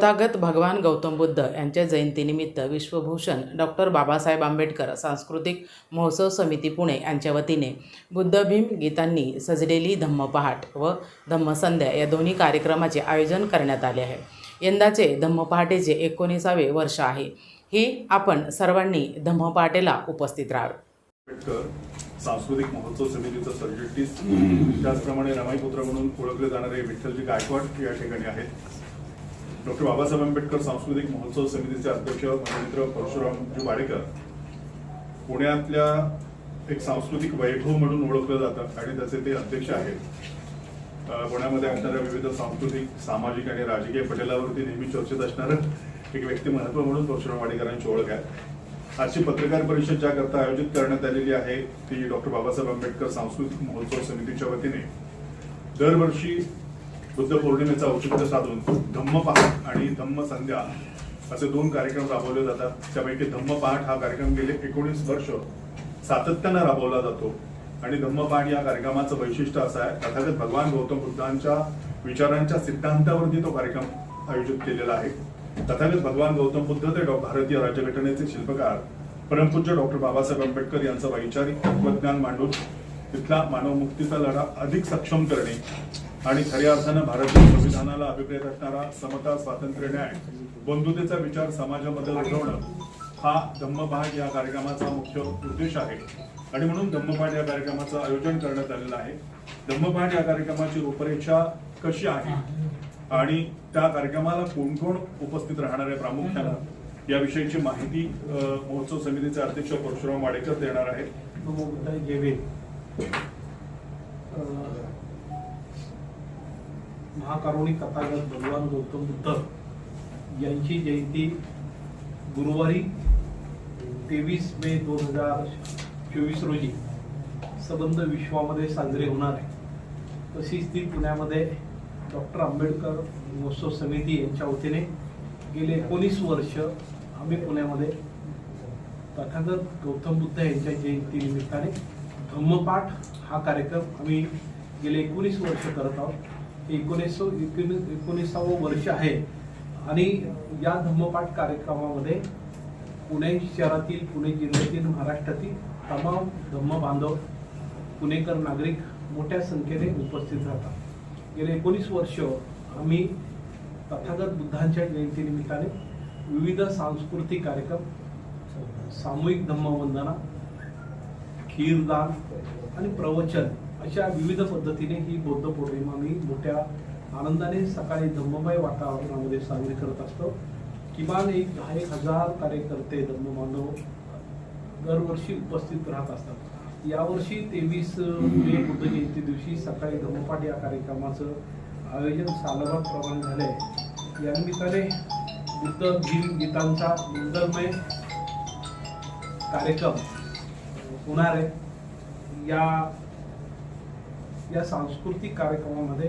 तथागत भगवान गौतम बुद्ध यांच्या जयंतीनिमित्त विश्वभूषण डॉक्टर बाबासाहेब आंबेडकर सांस्कृतिक महोत्सव समिती पुणे यांच्या वतीने बुद्धभीम गीतांनी सजलेली धम्मपहाट व धम्मसंध्या या दोन्ही कार्यक्रमाचे आयोजन करण्यात आले आहे. यंदाचे धम्मपहाटेचे एकोणीसावे वर्ष आहे. ही आपण सर्वांनी धम्मपहाटेला उपस्थित राहावे. आंबेडकर सांस्कृतिक महोत्सव समितीचं सरचिटणीस त्याचप्रमाणे रमाईपुत्र म्हणून ओळखले जाणारे विठ्ठलजी गायकवाड या ठिकाणी आहेत. डॉक्टर बाबासाहेब आंबेडकर सांस्कृतिक महोत्सव समितीचे अध्यक्ष माझे मित्र परशुरामजी वाडेकर पुण्यातल्या एक सांस्कृतिक वैभव म्हणून ओळखलं जातं आणि त्याचे ते अध्यक्ष आहेत. पुण्यामध्ये असणाऱ्या विविध सांस्कृतिक सामाजिक आणि राजकीय पटलावरती नेहमी चर्चेत असणारं एक व्यक्तिमत्व म्हणून परशुराम वाडेकरांची ओळख आहे. आजची पत्रकार परिषद ज्याकरता आयोजित करण्यात आलेली आहे ती डॉक्टर बाबासाहेब आंबेडकर सांस्कृतिक महोत्सव समितीच्या वतीने. दरवर्षी बुद्ध पौर्णिमेचा औचित्य साधून धम्मपहाट आणि धम्म संध्या असे दोन कार्यक्रम राबवले जातात. त्यापैकी धम्मपहाट हा कार्यक्रम गेले एकोणीस वर्ष सातत्यानं राबवला जातो. आणि धम्मपहाट या कार्यक्रमाचं वैशिष्ट्य असं आहे. तथागत भगवान गौतम बुद्धांच्या विचारांच्या सिद्धांतावरती तो कार्यक्रम आयोजित केलेला आहे. तथागत भगवान गौतम बुद्ध ते डॉ- भारतीय राज्यघटनेचे शिल्पकार परमपूज्य डॉक्टर बाबासाहेब आंबेडकर यांचं वैचारिक तत्वज्ञान मांडून तिथला मानव मुक्तीचा लढा अधिक सक्षम करणे आणि खऱ्या अर्थानं भारतीय संविधानाला अभिप्रेत असणारा समता स्वातंत्र्य न्याय बंधुतेचा विचार समाजामध्ये रुजवणं हा धम्मपहाट या कार्यक्रमाचा मुख्य उद्देश आहे. आणि म्हणून धम्मपाठ या कार्यक्रमाचं आयोजन करण्यात आलेलं आहे. धम्मपाठ या कार्यक्रमाची रूपरेषा कशी आहे? आणि त्या कार्यक्रमाला कोण कोण उपस्थित राहणार आहे प्रामुख्यानं? याविषयीची माहिती महोत्सव समितीचे अध्यक्ष परशुराम वाडेकर देणार आहेत. महाकारुणी कथागत भगवान गौतम बुद्ध यांची जयंती गुरुवारी तेवीस मे दोन हजार चोवीस रोजी सबंध विश्वामध्ये साजरे होणार आहे. तशीच ती पुण्यामध्ये डॉक्टर आंबेडकर महोत्सव समिती यांच्या वतीने गेले एकोणीस वर्ष आम्ही पुण्यामध्ये तथागत गौतम बुद्ध यांच्या जयंतीनिमित्ताने धम्मपाठ हा कार्यक्रम आम्ही गेले एकोणीस वर्ष करत आहोत. एकोणीस एकोणीसावं वर्ष आहे. आणि या धम्मपाठ कार्यक्रमामध्ये पुणे शहरातील पुणे जिल्ह्यातील महाराष्ट्रातील तमाम धम्म बांधव पुणेकर नागरिक मोठ्या संख्येने उपस्थित राहतात. गेले एकोणीस वर्ष आम्ही तथागत बुद्धांच्या जयंतीनिमित्ताने विविध सांस्कृतिक कार्यक्रम सामूहिक धम्मवंदना खीरदान आणि प्रवचन अशा विविध पद्धतीने ही बौद्ध पौर्णिमा मी मोठ्या आनंदाने सकाळी धम्ममय वातावरणामध्ये साजरी करत असतो. किमान एक दहा एक हजार कार्यकर्ते धम्मबांधव दरवर्षी उपस्थित राहत असतात. यावर्षी तेवीस मे बुद्ध जयंती दिवशी सकाळी धम्मपाठ या कार्यक्रमाचं आयोजन सालाबादप्रमाणे झालं आहे या निमित्ताने बुद्ध भीम गीतांचा मंगलमय कार्यक्रम होणार आहे. या या सांस्कृतिक कार्यक्रमामध्ये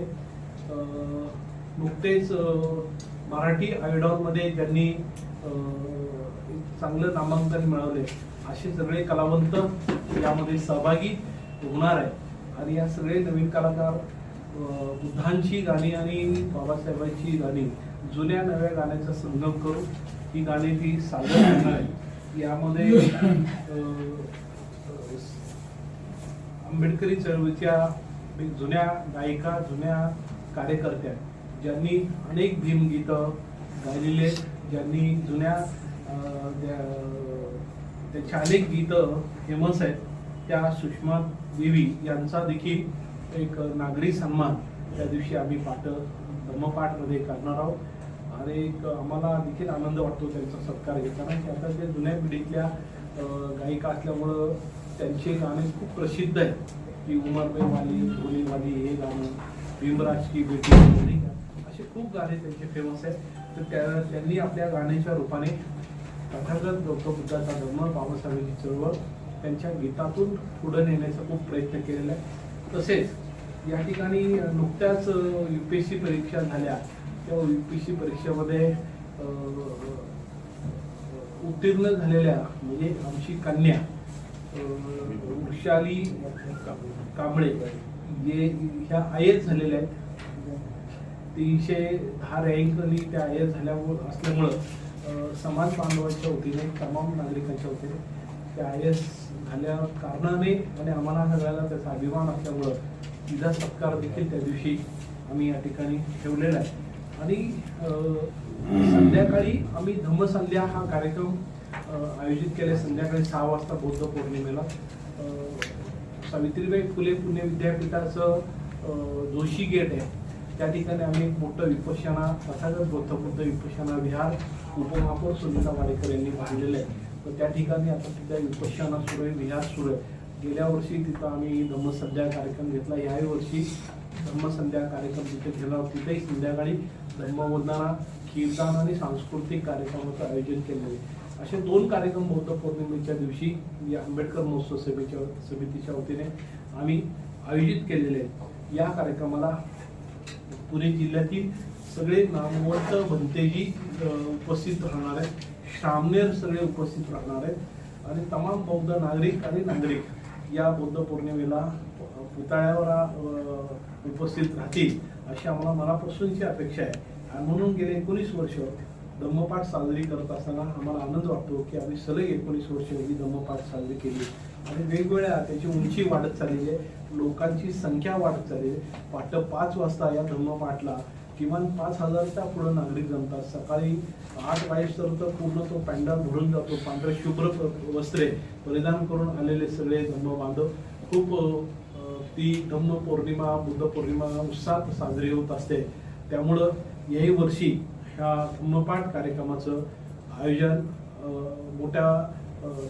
नुकतेच मराठी आयडॉलमध्ये ज्यांनी चांगलं नामांकन मिळवले असे सगळे कलावंत यामध्ये सहभागी होणार आहे आणि या सगळे नवीन कलाकार बुद्धांची गाणी आणि बाबासाहेबांची गाणी जुन्या नव्या गाण्याचा संगम करून ही गाणी ती सादर करणार आहे यामध्ये आंबेडकरी चळवळीच्या जुन्या गायिका जुन्या कार्यकर्त्या ज्यांनी अनेक भीमगीतं गायलेले आहेत, ज्यांनी जुन्या अं, अनेक गीतं फेमस आहेत त्या सुषमा देवी यांचा देखील एक नागरी सन्मान त्या दिवशी आम्ही पाठ धम्मपाठमध्ये करणार आहोत. आणि एक आम्हाला देखील आनंद वाटतो त्यांचा सत्कार घेताना की आता त्या जुन्या पिढीतल्या गायिका असल्यामुळं त्यांचे गाणे खूप प्रसिद्ध आहेत. की उमरबाई वाली धोनी वाली हे गाणं भीमराज की बेटी होती असे खूप गाणे त्यांचे फेमस आहेत. तर त्या त्यांनी आपल्या गाण्याच्या रूपाने तथागत गौतम बुद्धाचा धर्म बाबासाहेबांची चळवळ त्यांच्या गीतातून पुढे नेण्याचा खूप प्रयत्न केलेला आहे. तसेच या ठिकाणी नुकत्याच यू पी एस सी परीक्षा झाल्या. त्या यू पी एस सी परीक्षेमध्ये उत्तीर्ण झालेल्या म्हणजे आमची कन्या वृक्षाली वृषाली कांबळे जे ह्या आय एस झालेल्या आहेत. तीनशे दहा रँकनी त्या आय एस झाल्यामुळं असल्यामुळं समाज बांधवांच्या वतीने तमाम नागरिकांच्या वतीने त्या आय एस झाल्या कारणाने आणि आम्हाला सगळ्याला त्याचा अभिमान असल्यामुळं तिचा सत्कार देखील त्या दिवशी आम्ही या ठिकाणी ठेवलेला आहे. आणि संध्याकाळी आम्ही धम्मसंध्या हा कार्यक्रम आयोजित केले संध्याकाळी सहा वाजता बौद्ध पौर्णिमेला. सावित्रीबाई फुले पुणे विद्यापीठाचं जोशी गेट आहे. त्या ठिकाणी आम्ही एक मोठं विपश्यना अर्थातच बौद्ध बुद्ध विपश्यना विहार उपमहापौर सुनीता वाडेकर यांनी बांधलेलं आहे. तर त्या ठिकाणी आता तिथं विपश्यना सुरू आहे विहार सुरू आहे. गेल्या वर्षी तिथं आम्ही धम्मसंध्या कार्यक्रम घेतला. याही वर्षी धम्मसंध्या कार्यक्रम तिथे घेणार तिथेही संध्याकाळी धम्मवंदना कीर्तन आणि सांस्कृतिक कार्यक्रमाचं आयोजन केलेलं आहे. असे दोन कार्यक्रम बौद्ध पौर्णिमेच्या दिवशी या आंबेडकर महोत्सव सभेच्या समितीच्या वतीने आम्ही आयोजित केलेले आहेत. या कार्यक्रमाला पुणे जिल्ह्यातील सगळे नामवंत भंतेजी उपस्थित राहणार आहेत. श्रामनेर सगळे उपस्थित राहणार आहेत. आणि तमाम बौद्ध नागरिक आणि नागरिक या बौद्ध पौर्णिमेला पुतळ्यावर उपस्थित राहतील अशी आम्हाला मनापासूनची अपेक्षा आहे. आणि म्हणून गेले एकोणीस वर्ष धम्मपाठ साजरी करत असताना आम्हाला आनंद वाटतो की आम्ही सलग एकोणीस वर्ष ही धम्मपाठ साजरी केली. आणि वेगवेगळ्या त्याची उंची वाढत चाललेली आहे. लोकांची संख्या वाढत चाललेली आहे. वाटतं पाच वाजता या धम्मपाठला किमान पाच हजारच्या पुढे नागरिक जमतात. सकाळी आठ वाईस तर पूर्ण तो पॅन्डल भरून जातो. पांढरे शुभ्र वस्त्रे परिधान करून आलेले सगळे धम्म बांधव खूप ती धम्म पौर्णिमा बुद्ध पौर्णिमा उत्साहात साजरी होत असते. त्यामुळं याही वर्षी ह्या धम्मपाठ कार्यक्रमाचं आयोजन मोठ्या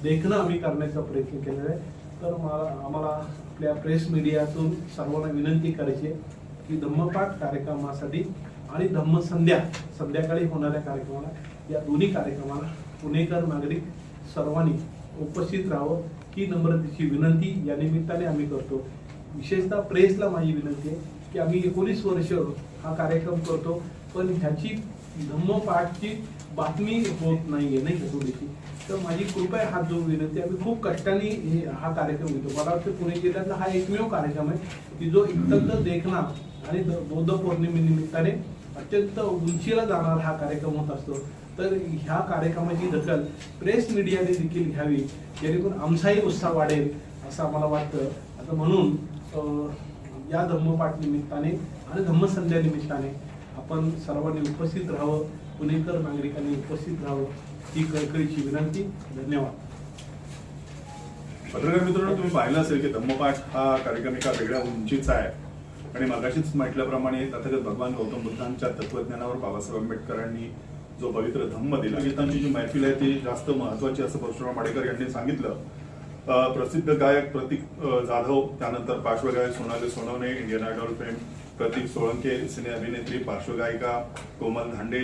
देखणं आम्ही करण्याचा प्रयत्न केलेला आहे. तर मला आम्हाला आपल्या प्रेस मीडियातून सर्वांना विनंती करायची आहे की धम्मपाठ कार्यक्रमासाठी आणि धम्मसंध्या संध्याकाळी होणाऱ्या कार्यक्रमाला या दोन्ही कार्यक्रमाला पुणेकर नागरिक सर्वांनी उपस्थित राहावं ही नम्रतेची विनंती. या निमित्ताने आम्ही करतो. विशेषतः प्रेसला माझी विनंती आहे की आम्ही एकोणीस वर्ष हा कार्यक्रम करतो पण ह्याची धम्मपाठची बातमी होत नाहीये नाही का थोडीशी? तर माझी कृपया हात जोडून विनंती आम्ही खूप कष्टाने हे हा कार्यक्रम घेतो. मला वाटतं पुणे जिल्ह्यातला हा एकमेव कार्यक्रम आहे की जो अत्यंत देखणार आणि द- बौद्ध पौर्णिमेनिमित्ताने अत्यंत उंचीला जाणारा हा कार्यक्रम होत असतो. तर ह्या कार्यक्रमाची दखल प्रेस मीडियाने देखील घ्यावी जेणेकरून आमचाही उत्साह वाढेल असं आम्हाला वाटतं. आता म्हणून या धम्मपाठ निमित्ताने आणि धम्मसंध्या निमित्ताने आपण सर्वांनी उपस्थित राहावं पुणेकर नागरिकांनी उपस्थित राहावं ही कळकळीची विनंती. धन्यवाद. पत्रकार मित्रांनो तुम्ही पाहिलं असेल की धम्मपाठ हा कार्यक्रम एका वेगळ्या उंचीचा आहे. आणि मगाशीच म्हटल्याप्रमाणे तथागत भगवान गौतम बुद्धांच्या तत्वज्ञानावर बाबासाहेब आंबेडकरांनी जो पवित्र धम्म दिला गीतांची जी मैफिल आहे ती जास्त महत्वाची असं परशुराम माडेकर यांनी सांगितलं. प्रसिद्ध गायक प्रतीक जाधव त्यानंतर पार्श्वगायक Sonali Sonawane Indian Idol fame Pratik Solanke cine अभिनेत्री पार्श्वगायिका कोमल धांडे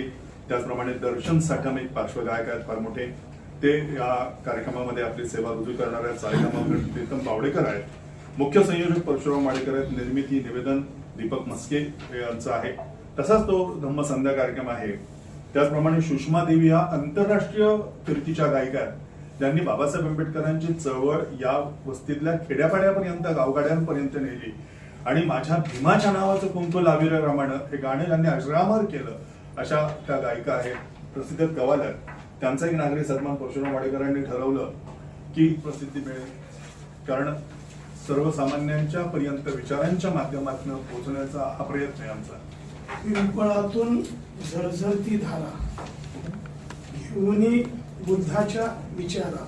त्याचप्रमाणे दर्शन साठम एक पार्श्वगायक आहेत फार मोठे. ते या कार्यक्रमामध्ये आपली सेवा रुजू करणाऱ्या आहेत. प्रीतम बावडेकर आहेत. मुख्य संयोजक परशुराम माडेकर आहेत. निर्मिती निवेदन दीपक मस्के यांचं आहे. तसाच तो धम्म संध्या कार्यक्रम आहे. त्याचप्रमाणे सुषमा देवी ह्या आंतरराष्ट्रीय कीर्तीच्या गायिका आहेत. ज्यांनी बाबासाहेब आंबेडकरांची चळवळ या वस्तीतल्या खेड्यापाड्यापर्यंत गावगाड्यांपर्यंत नेली. आणि माझ्या भीमाच्या नावाचं कुंकू लावीर रमाण हे गाणं ज्यांनी अजरामर केलं अशा त्या गायिका आहेत प्रसिद्ध गवालर. त्यांचा एक नागरी सन्मान परशुराम वाडेकरांनी ठरवलं की प्रसिद्धी मिळेल. कारण सर्वसामान्यांच्या पर्यंत विचारांच्या माध्यमातून पोहोचण्याचा हा प्रयत्न आहे आमचा. पिंपळातून झरझरती धारा घेऊनी बुद्धाच्या विचारा.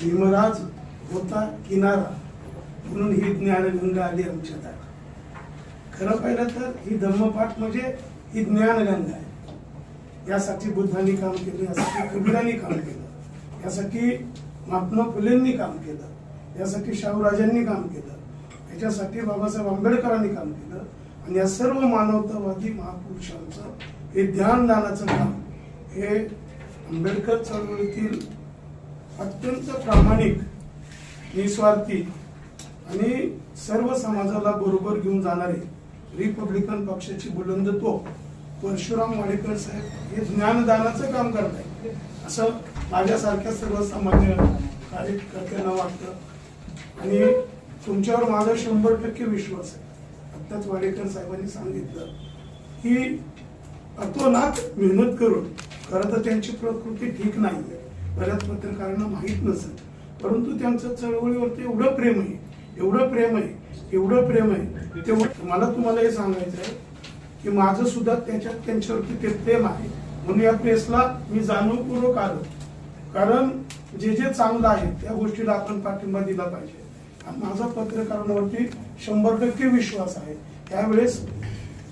भीमराज होता किनारा. म्हणून ही ज्ञानगंगा आली आमच्या दारात. खरं पाहिलं तर ही धम्मपाठ म्हणजे ही ज्ञानगंगा आहे. यासाठी बुद्धांनी काम केलं यासाठी कबीरांनी काम केलं यासाठी महात्मा फुलेंनी काम केलं यासाठी शाहूराजांनी काम केलं याच्यासाठी बाबासाहेब आंबेडकरांनी काम केलं आणि या सर्व मानवतावादी महापुरुषांचं हे ध्यानदानाचं काम हे आंबेडकर चळवळीतील अत्यंत प्रामाणिक निस्वार्थी आणि सर्व समाजाला बरोबर घेऊन जाणारे रिपब्लिकन पक्षाची बुलंदत्व परशुराम वाडेकर साहेब हे ज्ञानदानाचं काम करत आहे असं माझ्यासारख्या सर्वसामान्य कार्यकर्त्यांना वाटतं. आणि तुमच्यावर माझा शंभर टक्के विश्वास आहे. आत्ताच वाडेकर साहेबांनी सांगितलं. की अतोनात मेहनत करून खरं तर त्यांची प्रकृती ठीक नाही बऱ्याच पत्रकारांना माहीत नसेल. परंतु त्यांचं चळवळीवरती एवढं प्रेम आहे एवढं प्रेम आहे एवढं प्रेम आहे. तेवढं मला तुम्हाला हे सांगायचं आहे की माझं सुद्धा त्याच्यात त्यांच्यावरती ते प्रेम आहे. म्हणून या प्रेसला मी जाणीवपूर्वक आलो. कारण जे जे चांगलं आहे त्या गोष्टीला आपण पाठिंबा दिला पाहिजे. माझा पत्रकारांवरती शंभर टक्के विश्वास आहे. त्यावेळेस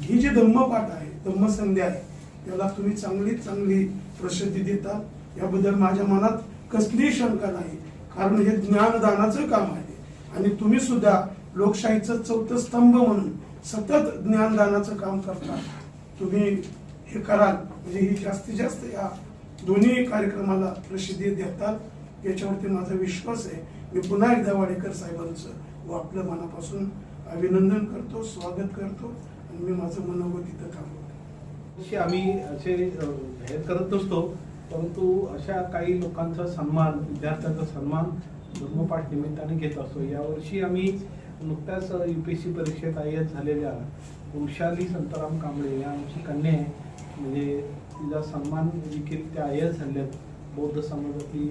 ही जी धम्मपाठ आहे धम्मसंध्या आहे याला तुम्ही चांगली चांगली प्रसिद्धी देता. याबद्दल माझ्या मनात कसलीही शंका नाही. कारण हे ज्ञानदानाचं काम आहे. आणि तुम्ही सुद्धा लोकशाहीचं चौथं स्तंभ म्हणून सतत ज्ञानदानाचं काम करता. तुम्ही हे कराल म्हणजे ही जास्तीत जास्त या दोन्ही कार्यक्रमाला प्रसिद्धी देतात याच्यावरती माझा विश्वास आहे. मी पुन्हा एकदा वाडेकर साहेबांचं व आपलं मनापासून अभिनंदन करतो स्वागत करतो आणि मी माझं मनोगत इथं थांबवतो. आम्ही असे हे जाहीर करत नसतो परंतु अशा काही लोकांचा सन्मान विद्यार्थ्यांचा सन्मान धर्मपाठ निमित्ताने घेत असतो. यावर्षी आम्ही नुकत्याच यू पी एस सी परीक्षेत आय झालेल्या वृषाली संताराम कांबळे या आमची कन्या आहे. म्हणजे तिचा सन्मान देखील त्या आयत झाल्यात बौद्ध समाजातली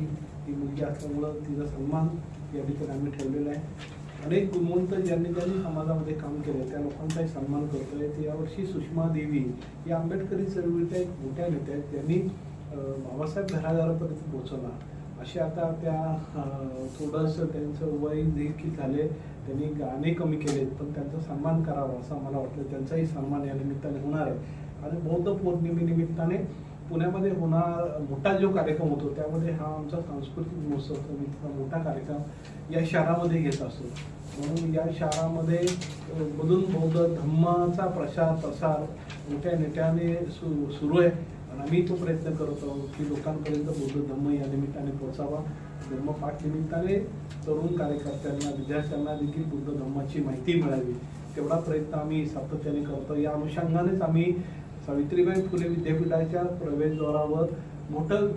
ती मुलगी असल्यामुळं तिचा सन्मान या ठिकाणी आम्ही ठेवलेला आहे. अनेक गुणवंत ज्यांनी त्यांनी समाजामध्ये काम केलं त्या लोकांचाही सन्मान करतोय. ते यावर्षी सुषमा देवी या आंबेडकरी चळवळीच्या एक मोठ्या नेत्या आहेत. त्यांनी बाबासाहेब घरादारापर्यंत पोहोचवला. असे आता त्या थोडंसं त्यांचं वय देखील झाले त्यांनी गाणे कमी केलेत पण त्यांचा सन्मान करावा असं मला वाटलं. त्यांचाही सन्मान या निमित्ताने होणार आहे. आणि बौद्ध पौर्णिमेनिमित्ताने पुण्यामध्ये होणार मोठा जो कार्यक्रम होतो त्यामध्ये हा आमचा सांस्कृतिक महोत्सव इतका मोठा कार्यक्रम या शहरामध्ये घेत असतो. म्हणून या शहरामध्ये मधून बौद्ध धम्माचा प्रसार प्रसार मोठ्या नेत्याने सु सुरू आहे. पण आम्ही तो प्रयत्न करत आहोत की लोकांपर्यंत बौद्ध धम्म या निमित्ताने पोहोचावा. धर्मपाठ निमित्ताने तरुण कार्यकर्त्यांना विद्यार्थ्यांना देखील बुद्ध धम्माची माहिती मिळावी. तेवढा प्रयत्न आम्ही सातत्याने करतो या अनुषंगानेच आम्ही सावित्रीबाई फुले विद्यापीठाच्या प्रवेशद्वारावर मोठं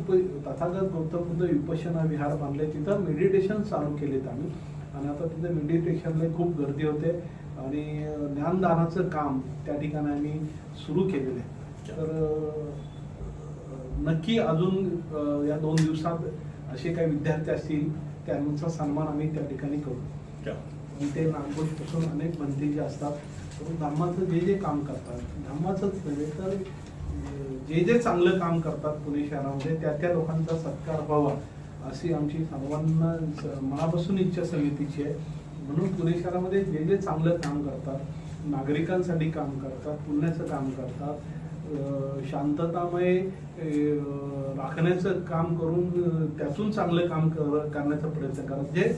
तथागत गौतम बुद्ध विपश्यना विहार बांधले. तिथं मेडिटेशन चालू केलेत आम्ही. आणि आता तिथं मेडिटेशनला खूप गर्दी होते. आणि ज्ञानदानाचं काम त्या ठिकाणी आम्ही सुरू केलेलं आहे. तर नक्की अजून या दोन दिवसात असे काही विद्यार्थी असतील त्यांचा सन्मान आम्ही त्या ठिकाणी करू. आणि ते नागपूरपासून अनेक मंत्री असतात पण धम्माचं जे जे काम करतात धम्माचंच नव्हे तर जे जे चांगलं काम करतात पुणे शहरामध्ये त्या त्या लोकांचा सत्कार व्हावा अशी आमची सर्वांना मनापासून इच्छा समितीची आहे. म्हणून पुणे शहरामध्ये जे जे चांगलं काम करतात नागरिकांसाठी काम करतात पुण्याचं काम करतात शांततामय राखण्याचं काम करून त्यातून चांगलं काम कर- करण्याचा प्रयत्न करत जे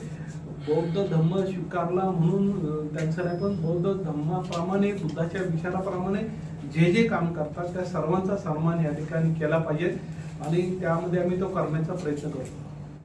बौद्ध धम्म स्वीकारला म्हणून त्यांचं नाही पण बौद्ध धम्माप्रमाणे बुद्धाच्या विचाराप्रमाणे जे जे काम करतात त्या सर्वांचा सन्मान या ठिकाणी केला पाहिजे. आणि त्यामध्ये आम्ही तो करण्याचा प्रयत्न करतो.